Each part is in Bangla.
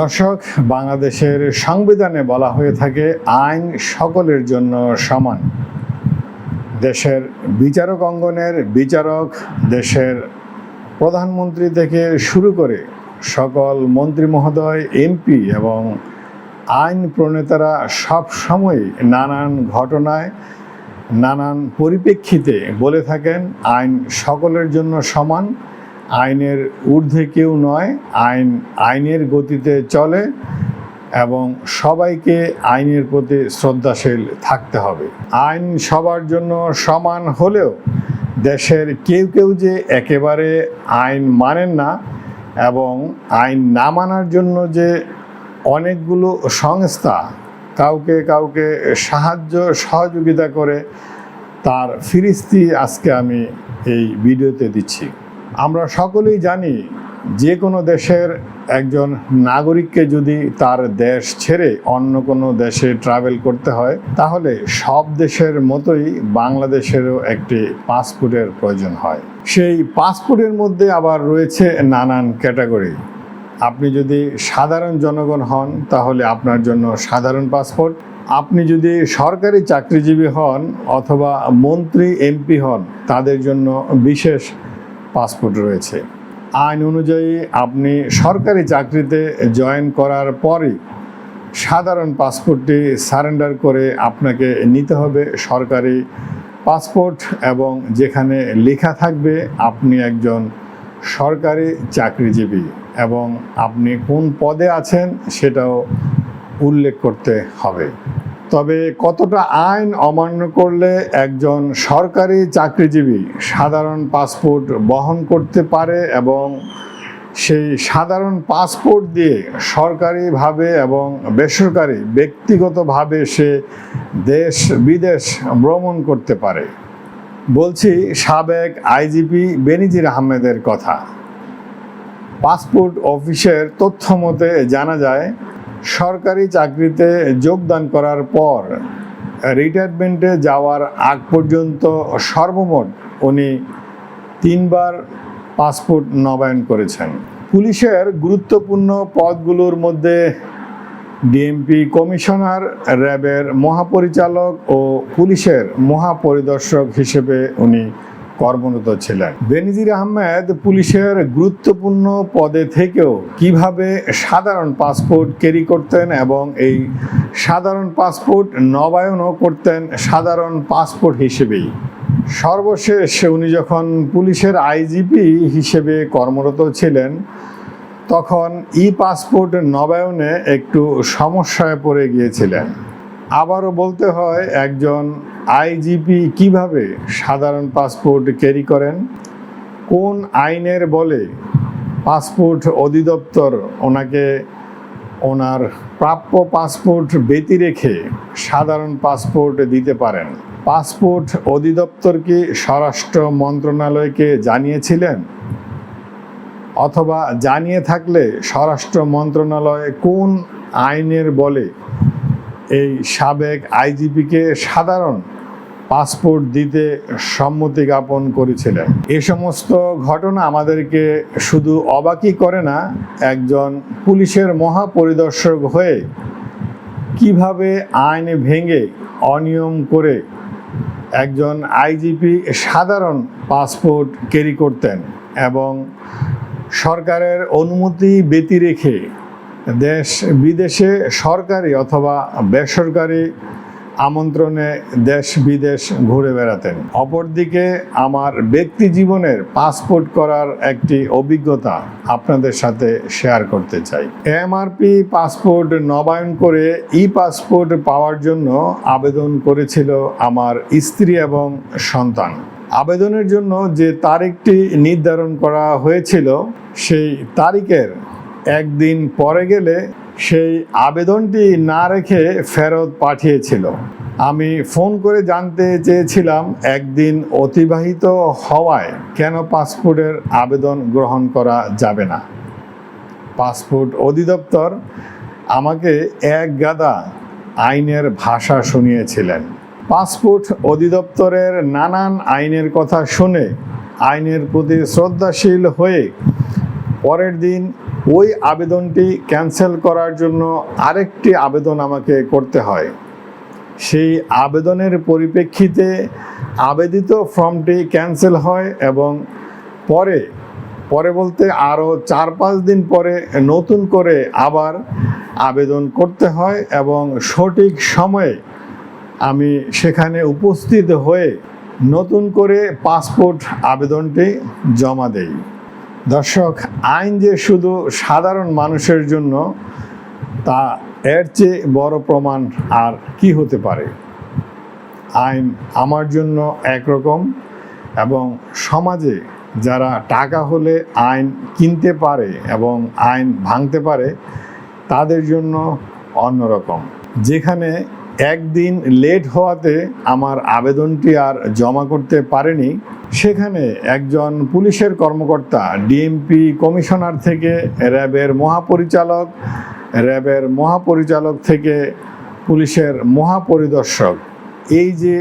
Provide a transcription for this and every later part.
দর্শক, বাংলাদেশের সংবিধানে বলা হয়ে থাকে, আইন সকলের জন্য সমান। দেশের বিচারক অঙ্গনের বিচারক, দেশের প্রধানমন্ত্রী থেকে শুরু করে সকল মন্ত্রী মহোদয়, এমপি এবং আইন প্রণেতারা সব সময় নানান ঘটনায়, নানান পরিপ্রেক্ষিতে বলে থাকেন, আইন সকলের জন্য সমান। আইনের ঊর্ধ্বে কেউ নয়, আইন, আইনের গতিতে চলে এবং সবাইকে আইনের প্রতি শ্রদ্ধাশীল থাকতে হবে। আইন সবার জন্য সমান হলেও দেশের কেউ কেউ যে একেবারে আইন মানেন না এবং আইন না মানার জন্য যে অনেকগুলো সংস্থা কাউকে কাউকে সাহায্য, সহযোগিতা করে, তার ফিরিস্তি আজকে আমি এই ভিডিওতে দিচ্ছি। আমরা সকলেই জানি যে কোনো দেশের একজন নাগরিককে যদি তার দেশ ছেড়ে অন্য কোনো দেশে ট্রাভেল করতে হয়, তাহলে সব দেশের মতোই বাংলাদেশেরও একটি পাসপোর্টের প্রয়োজন হয়। সেই পাসপোর্টের মধ্যে আবার রয়েছে নানান ক্যাটাগরি আপনি যদি সাধারণ জনগণ হন, তাহলে আপনার জন্য সাধারণ পাসপোর্ট আপনি যদি সরকারি চাকরিজীবী হন অথবা মন্ত্রী, এমপি হন, তাদের জন্য বিশেষ পাসপোর্ট রয়েছে। আইন অনুযায়ী আপনি সরকারি চাকরিতে জয়েন করার পরই সাধারণ পাসপোর্টটি সারেন্ডার করে আপনাকে নিতে হবে সরকারি পাসপোর্ট এবং যেখানে লেখা থাকবে আপনি একজন সরকারি চাকরিজীবী এবং আপনি কোন পদে আছেন সেটাও উল্লেখ করতে হবে। তবে কতটা আইন অমান্য করলে একজন সরকারি চাকরিজীবী সাধারণ পাসপোর্ট বহন করতে পারে এবং সেই সাধারণ পাসপোর্ট দিয়ে সরকারিভাবে এবং বেসরকারি ব্যক্তিগতভাবে সে দেশ বিদেশ ভ্রমণ করতে পারে? বলছি সাবেক আইজিপি বেনিজির আহমেদের কথা। পাসপোর্ট অফিসের তথ্য মতে জানা যায় সরকারি চাকরিতে যোগদান করার পর রিটায়ারমেন্টে যাওয়ার আগ পর্যন্ত সর্বমোট উনি তিনবার পাসপোর্ট নবায়ন করেছেন। পুলিশের গুরুত্বপূর্ণ পদগুলোর মধ্যে ডিএমপি কমিশনার, র্যাবের মহাপরিচালক ও পুলিশের মহাপরিদর্শক হিসেবে উনি কর্মরত ছিলেন। বেনজির আহমেদ পুলিশের গুরুত্বপূর্ণ পদে থেকেও কীভাবে সাধারণ পাসপোর্ট ক্যারি করতেন এবং এই সাধারণ পাসপোর্ট নবায়নও করতেন সাধারণ পাসপোর্ট হিসেবেই। সর্বশেষ উনি যখন পুলিশের আইজিপি হিসেবে কর্মরত ছিলেন, তখন ই পাসপোর্ট নবায়নে একটু সমস্যায় পড়ে গিয়েছিলেন। আবারও বলতে হয়, একজন আইজিপি কীভাবে সাধারণ পাসপোর্ট ক্যারি করেন? কোন আইনের বলে পাসপোর্ট অধিদপ্তর ওনাকে ওনার প্রাপ্য পাসপোর্ট ব্যতি রেখে সাধারণ পাসপোর্ট দিতে পারেন? পাসপোর্ট অধিদপ্তর কি স্বরাষ্ট্র মন্ত্রণালয়কে জানিয়েছিলেন? অথবা জানিয়ে থাকলে স্বরাষ্ট্র মন্ত্রণালয় কোন আইনের বলে এই সাবেক আইজিপিকে সাধারণ পাসপোর্ট দিতে সম্মতি জ্ঞাপন করেছিলেন। এ সমস্ত ঘটনা আমাদেরকে শুধু অবাকই করে না, একজন পুলিশের মহাপরিদর্শক হয়ে কীভাবে আইন ভেঙে অনিয়ম করে একজন আইজিপি সাধারণ পাসপোর্ট ক্যারি করতেন এবং সরকারের অনুমতি ব্যতি রেখে দেশ, বিদেশে সরকারি অথবা বেসরকারি আমন্ত্রণে দেশ, বিদেশ ঘুরে বেড়াতেন। অপরদিকে আমার ব্যক্তি জীবনের পাসপোর্ট করার একটি অভিজ্ঞতা আপনাদের সাথে শেয়ার করতে চাই। এমআরপি পাসপোর্ট নবায়ন করে ই পাসপোর্ট পাওয়ার জন্য আবেদন করেছিল আমার স্ত্রী এবং সন্তান। আবেদনের জন্য যে তারিখটি নির্ধারণ করা হয়েছিল, সেই তারিখের একদিন পরে গেলে সেই আবেদনটি না রেখে ফেরত পাঠিয়েছিল। আমি ফোন করে জানতে চেয়েছিলাম একদিন অতিবাহিত হওয়ায় কেন পাসপোর্টের আবেদন গ্রহণ করা যাবে না। পাসপোর্ট অধিদপ্তর আমাকে এক গাদা আইনের ভাষা শুনিয়েছিলেন। পাসপোর্ট অধিদপ্তরের নানান আইনের কথা শুনে আইনের প্রতি শ্রদ্ধাশীল হয়ে পরের দিন ওই আবেদনটি ক্যান্সেল করার জন্য আরেকটি আবেদন আমাকে করতে হয়। সেই আবেদনের পরিপ্রেক্ষিতে আবেদিত ফর্মটি ক্যান্সেল হয় এবং পরে পরে বলতে আরও চার পাঁচ দিন পরে নতুন করে আবার আবেদন করতে হয় এবং সঠিক সময়ে আমি সেখানে উপস্থিত হয়ে নতুন করে পাসপোর্ট আবেদনটি জমা দেই। দর্শক, আইন যে শুধু সাধারণ মানুষের জন্য, তা এর চেয়ে বড় প্রমাণ আর কি হতে পারে? আইন আমার জন্য একরকম এবং সমাজে যারা টাকা হলে আইন কিনতে পারে এবং আইন ভাঙতে পারে, তাদের জন্য অন্যরকম। যেখানে একদিন লেট হওয়াতে আমার আবেদনটি আর জমা করতে পারেনি। সেখানে একজন পুলিশের কর্মকর্তা ডিএমপি কমিশনার থেকে, র্যাবের মহাপরিচালক র্যাবের মহাপরিচালক থেকে পুলিশের মহাপরিদর্শক। এই যে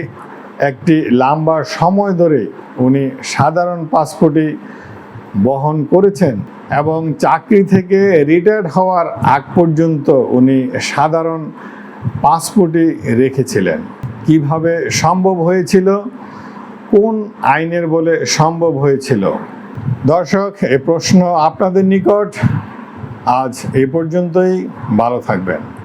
একটি লম্বা সময় ধরে উনি সাধারণ পাসপোর্টই বহন করেছেন এবং চাকরি থেকে রিটায়ার্ড হওয়ার আগ পর্যন্ত উনি সাধারণ পাসপোর্টই রেখেছিলেন। কীভাবে সম্ভব হয়েছিল? কোন আইনের বলে সম্ভব হয়েছিল? দর্শক, এ প্রশ্ন আপনাদের নিকট। আজ এ পর্যন্তই। ভালো থাকবেন।